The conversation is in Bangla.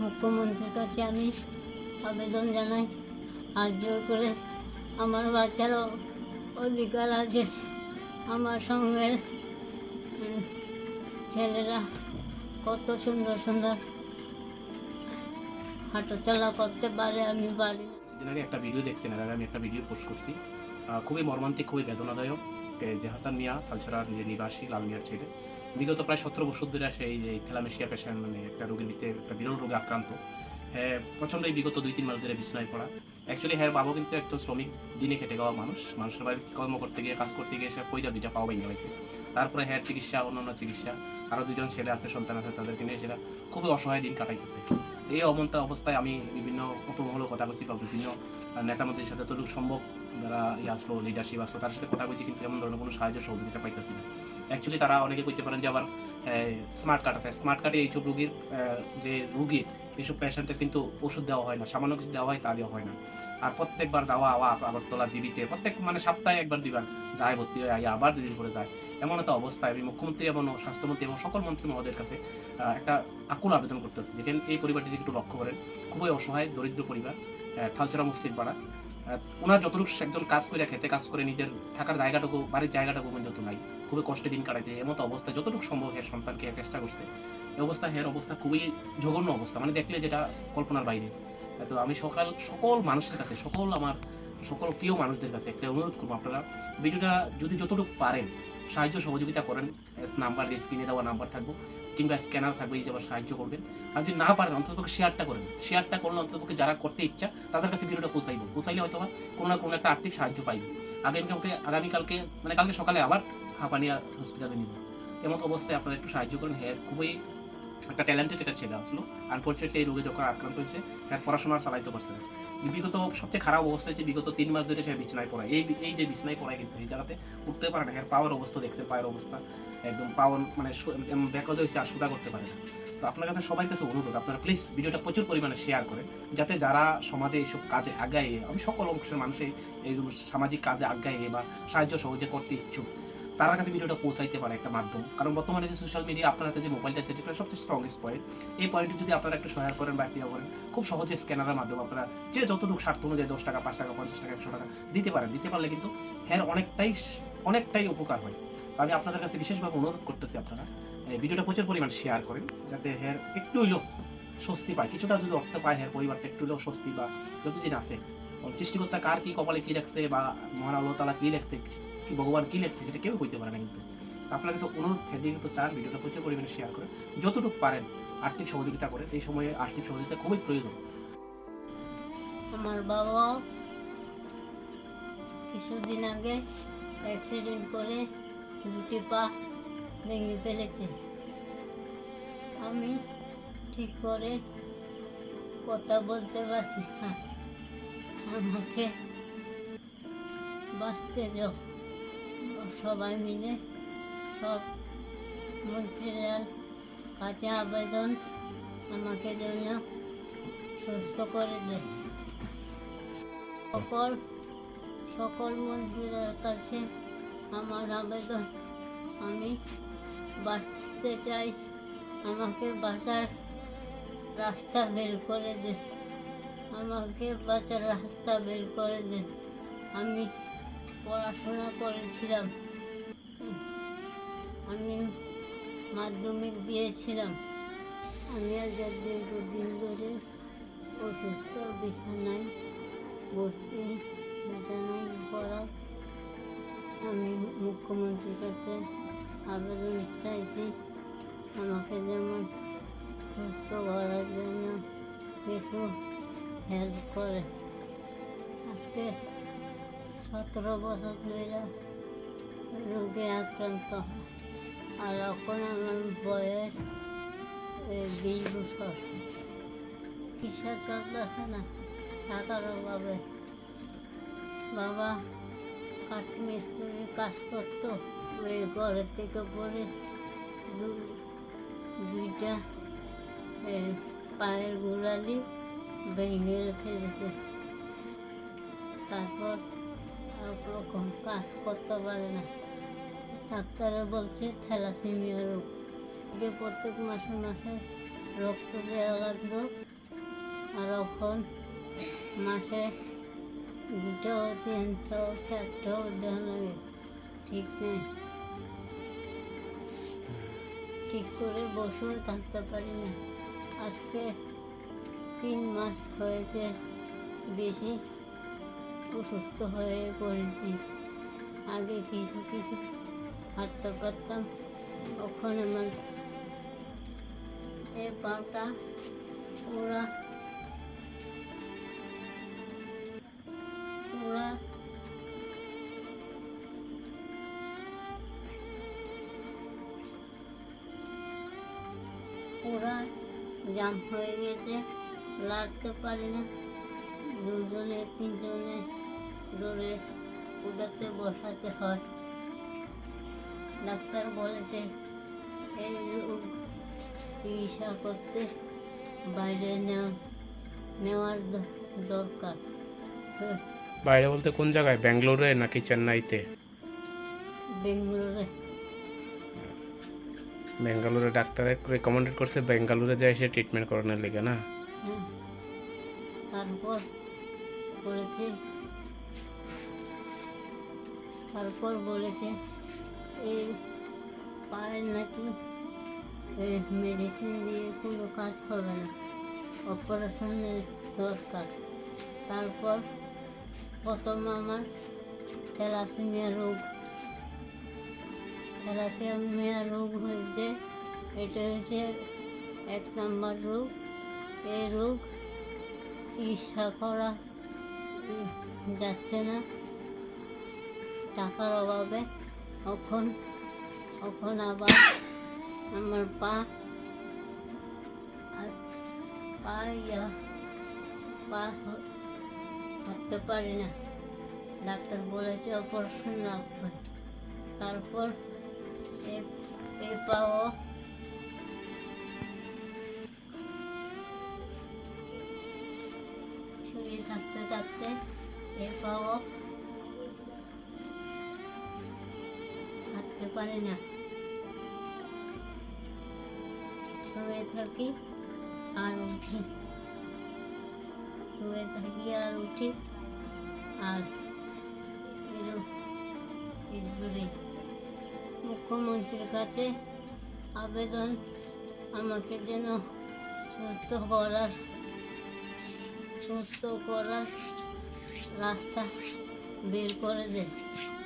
মুখ্যমন্ত্রীর কাছে আমি আবেদন জানাই। হাত জোর করে আমার বাচ্চারও অধিকার আছে। আমার সঙ্গে ছেলেরা কত সুন্দর সুন্দর হাঁটাচলা করতে পারে আমি পারি একটা ভিডিও দেখছেন আগে আমি একটা ভিডিও পোস্ট করছি। খুবই মর্মান্তিক, খুবই বেদনাদায়ক যে হাসান মিয়া, তালছড়ার যে নিবাসী লাল মিয়ার ছেলে বিগত প্রায় সতেরো বছর ধরে আসে এই যে থ্যালামেশিয়া পেশেন্ট মানে একটা রোগীর ভিতরে একটা বিরল রোগে আক্রান্ত। হ্যাঁ প্রচণ্ডই বিগত দুই, তিন মাস ধরে বিছনায় পড়া। অ্যাকচুয়ালি হ্যাঁ বাবা কিন্তু একজন শ্রমিক, দিনে খেটে খাওয়া মানুষ। মানুষের বাড়ি কর্ম করতে গিয়ে, কাজ করতে গিয়ে সে পয়সা দুইটা পাওয়া ভেঙে গেছে। তারপরে হ্যাঁ চিকিৎসা, অন্যান্য চিকিৎসা। আরও দুজন ছেলে আছে, সন্তান আছে, তাদেরকে নিয়ে সেটা খুবই অসহায় দিন কাটাইতেছে। এই অবন্তা অবস্থায় আমি বিভিন্ন উপমহলেও কথা বলছি বা বিভিন্ন নেতা মন্ত্রীর সাথে যতটুকু সম্ভব যারা ইয়ে আসলো লিডারশিপ আসলো তার সাথে কথা বলছি কিন্তু এমন ধরনের কোনো সাহায্য সহযোগিতা পাইতেছি না। অ্যাকচুয়ালি তারা অনেকে কইতে পারেন যে আবার স্মার্ট কার্ড আছে। স্মার্ট কার্ডে এইসব রুগীর যে রুগীর এইসব পেশেন্টের কিন্তু ওষুধ দেওয়া হয় না। সামান্য কিছু দেওয়া হয় তা দেওয়া হয় না। আর প্রত্যেকবার যাওয়া, আওয়া আগরতলা জীবিতে, প্রত্যেক মানে সপ্তাহে একবার, দুইবার যায়, ভর্তি হয়ে আইয়া আবার দুদিন করে যায়। এমন একটা অবস্থায় আমি মুখ্যমন্ত্রী এবং স্বাস্থ্যমন্ত্রী এবং সকল মন্ত্রী মহোদয়ের কাছে একটা আকুল আবেদন করতেছি। যেখানে এই পরিবারটি যদি একটু লক্ষ্য করেন, খুবই অসহায়, দরিদ্র পরিবার থালচরা মুসলিম পাড়া। ওনার যতটুকু একজন কাজ করে খেতে কাজ করে, নিজের থাকার জায়গাটুকু, বাড়ির জায়গাটুকু পর্যন্ত নাই। খুবই কষ্টে দিন কাটাইছে এমতো অবস্থায় যতটুকু সম্ভব হের সন্তানকে চেষ্টা করছে। এই অবস্থা, হের অবস্থা খুবই জঘন্য অবস্থা মানে দেখলে যেটা কল্পনার বাইরে। তো আমি সকাল, সকল মানুষের কাছে, সকল আমার সকল প্রিয় মানুষদের কাছে একটা অনুরোধ করব আপনারা, ভিডিওটা যদি যতটুকু পারেন, সাহায্য সহযোগিতা করেন নাম্বার স্ক্রিনে দেওয়া নাম্বার থাকব, কিংবা স্ক্যানার থাকবে, এই যে আবার সাহায্য করবেন। আর যদি না পারেন, অন্তত শেয়ারটা করেন। শেয়ারটা করলে অন্তত যারা করতে ইচ্ছা, তাদের কাছে ভিডিওটা পৌঁছাইব। পৌঁছাইলে হয়তো কোনো না কোনো একটা আর্থিক সাহায্য পাইবে। আগামীকালকে আগামীকালকে মানে কালকে সকালে আবার হাঁপানিয়া হসপিটালে নিব এমন অবস্থায় আপনারা একটু সাহায্য করেন। হ্যাঁ খুবই একটা ট্যালেন্টেড একটা ছেলে আসলো। আনফর্চুনেটলি এই রোগে যখন আক্রান্ত হয়েছে হ্যাঁ পড়াশোনা চালাইতে পারছে না। বিগত সবচেয়ে খারাপ অবস্থা হচ্ছে, বিগত তিন মাস ধরে সে বিছনায় পড়ায়। এই এই যে বিছনায় পড়ায় কিন্তু এই জায়গাতে উঠতে পারে না। হ্যাঁ পাওয়ার অবস্থা দেখছে পায়ের অবস্থা একদম পাওয়ার মানে ব্যাকজ হয়েছে আর সুদা করতে পারে না। তো আপনার কাছে সবাই কাছে অনুরোধ, আপনারা প্লিজ ভিডিওটা প্রচুর পরিমাণে শেয়ার করেন, যাতে যারা সমাজে এইসব কাজে আগায়, আমি সকল অংশের মানুষের এই সামাজিক কাজে আগায় বা সাহায্য সহজে করতে ইচ্ছুক। তার কাছে ভিডিওটা পৌঁছাইতে পারে একটা মাধ্যম। কারণ বর্তমানে যে সোশ্যাল মিডিয়া আপনার হাতে যে মোবাইলটা সেটি করে সবচেয়ে স্ট্রংগেস্ট পয়েন্ট এই পয়েন্টটি যদি আপনারা একটু সহায় করেন বা ক্রিয়া করেন, খুব সহজে স্ক্যানারের মাধ্যমে আপনারা যে যতটুকু স্বার্থ অনুযায়ী দশ টাকা, পাঁচ টাকা, পঞ্চাশ টাকা, একশো টাকা দিতে পারেন, দিতে পারলে কিন্তু হ্যাঁ অনেকটাই অনেকটাই উপকার হয়। আমি আপনাদের কাছে বিশেষভাবে অনুরোধ করতেছি আপনারা ভিডিওটা প্রচুর পরিমাণ শেয়ার করেন, যাতে হ্যাঁ একটু হইলেও স্বস্তি পায়। কিছুটা যদি অর্থ পায় হ্যাঁ পরিবারটা একটু হলেও স্বস্তি বা যতদিন আছে সৃষ্টিকর্তা কার কি কপালে কি রাখছে বা মহান আল্লাহ তালা কি লেখছে ভগবান কি লেখছে সেটা কেউ হইতে পারে না কিন্তু। আপনার কাছে অনুরোধ ফেলে কিন্তু চান ভিডিওটা প্রচুর পরিমাণে শেয়ার করেন যতটুকু পারেন আর্থিক সহযোগিতা করে সেই সময়ে আর্থিক সহযোগিতা খুবই প্রয়োজন। আমার বাবা কিছুদিন আগে অ্যাক্সিডেন্ট করে দুটি পা ভেঙে ফেলেছে। আমি ঠিক করে কথা বলতে পারছি না। আমাকে বাঁচতে যাও সবাই মিলে সব মন্ত্রীরা কাছে আবেদন আমাকে যেন সুস্থ করে দেয়। সকল সকল মন্ত্রীদের কাছে আমার আবেদন। আমি বাঁচতে চাই, আমাকে বাঁচার রাস্তা বের করে দেন আমাকে বাঁচার রাস্তা বের করে দেন আমি পড়াশোনা করেছিলাম। আমি মাধ্যমিক দিয়েছিলাম। আমি আজ দীর্ঘদিন ধরে অসুস্থ, বিছানায় ভর্তি, বিছানায় পড়া। আমি মুখ্যমন্ত্রীর কাছে আবেদন চাইছি, আমাকে যেমন সুস্থ করার জন্য কিছু হেল্প করে। আজকে সতেরো বছর ধরে রোগে আক্রান্ত আর এখন আমার বয়স বিশ বছর চিকিৎসা চলতেছে না টাকার অভাবে বাবা কাঠ মিস্ত্রির কাজ করতো ওই ঘরের থেকে পরে দুইটা পায়ের গোড়ালি ভেঙে ফেলেছে তারপর রকম কাজ করতে পারে না। ডাক্তারে বলছে থ্যালাসেমিয়া রোগ। যে প্রত্যেক মাসে মাসে রক্ত দেওয়া লাগল। আর এখন মাসে দুটো তিনশো চারটেও দেওয়া লাগে। ঠিক নেই। ঠিক করে বসেও থাকতে পারি না। আজকে তিন মাস হয়েছে বেশি। অসুস্থ হয়ে পড়েছি। আগে কিছু কিছু হাঁটতে পারতাম। ওখানে আমার এই পাটা পুরা পুরা পুরা জাম হয়ে গেছে, লাড়তে পারি না। দুজনে, তিনজনে ধরে উদাতে বসাতে হয়। ডাক্তার বলেছে এই চিকিৎসা করতে বাইরে নেওয়া নেওয়ার দরকার। বাইরে বলতে কোন জায়গায়? ব্যাঙ্গালোরে নাকি চেন্নাইতে? বেঙ্গালোরে ব্যাঙ্গালোরে ডাক্তারে রেকমেন্ডেড করছে ব্যাঙ্গালোরে যায় সে ট্রিটমেন্ট করানোর লেগে না? তারপর বলেছে তারপর বলেছে এই পায়ের নাকি? মেডিসিন দিয়ে কোনো কাজ হবে না। অপারেশনের দরকার। তারপর প্রথম আমার থ্যালাসেমিয়া রোগ। থ্যালাসেমিয়া রোগ হয়েছে, এটা হচ্ছে এক নম্বর রোগ। এই রোগ চিকিৎসা করা যাচ্ছে না। টাকার অভাবে এখন এখন আবার আমার পা পা ইয়া, পা হাঁটতে পারি না। ডাক্তার বলেছে অপারেশন রাখবে তারপর এই পাও। শুয়ে থাকতে থাকতে এ পাও। পারে না। শুয়ে থাকি আর উঠি। শুয়ে থাকি আর উঠি আর মুখ্যমন্ত্রীর কাছে আবেদন আমাকে যেন সুস্থ করার সুস্থ করার রাস্তা বের করে দেয়।